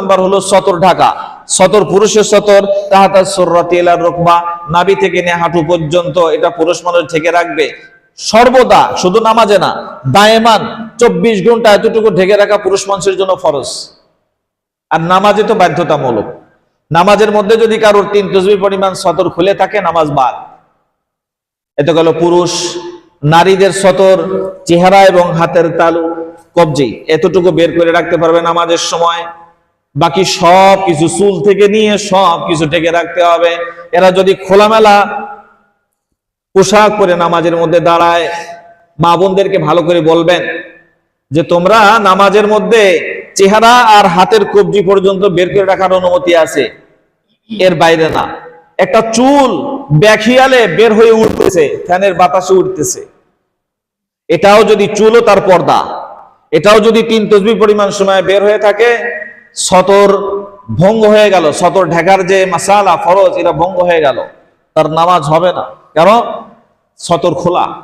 Number হলো সতর ঢাকা। সতর পুরুষের সতর তাহাতা সররাতি এলার রকবা নাবি থেকে নিয়ে হাঁটু পর্যন্ত এটা পুরুষ মানুষ ঢেকে রাখবে। সর্বদা, শুধু নামাজে না, দায়েমান, চব্বিশ ঘণ্টা এতটুকু ঢেকে রাখা পুরুষ মানুষের জন্য ফরজ। আর নামাজে তো বাধ্যতামূলক। নামাজের মধ্যে যদি কারোর তিন তসবি পরিমাণ সতর খুলে থাকে, নামাজ বাদ। এত গেল পুরুষ, নারীদের সতর, চেহারা এবং হাতের তালু, কবজি, এতটুকু বের করে রাখতে পারবে নামাজের সময়। বাকি সব কিছু চুল থেকে নিয়ে সব কিছু ঢেকে রাখতে হবে। এরা যদি খোলামেলা পোশাক পরে নামাজের মধ্যে দাঁড়ায়, মা বোনদেরকে ভালো করে বলবেন যে, তোমরা নামাজের মধ্যে চেহারা আর হাতের কবজি পর্যন্ত বের করে রাখার অনুমতি আছে। এর বাইরে না। একটা চুল ব্যাখিয়ালে বের হয়ে উঠতেছে, ফ্যানের বাতাসে উঠতেছে। এটাও যদি চুলও তার পর্দা। এটাও যদি তিন তসবি পরিমাণ সময় বের হয়ে থাকে সতর ভঙ্গ হয়ে গেল। সতর ঢেকার যে মাসালা, ফরজ এটা ভঙ্গ হয়ে গেল। তার নামাজ হবে না। কেন? সতর খোলা।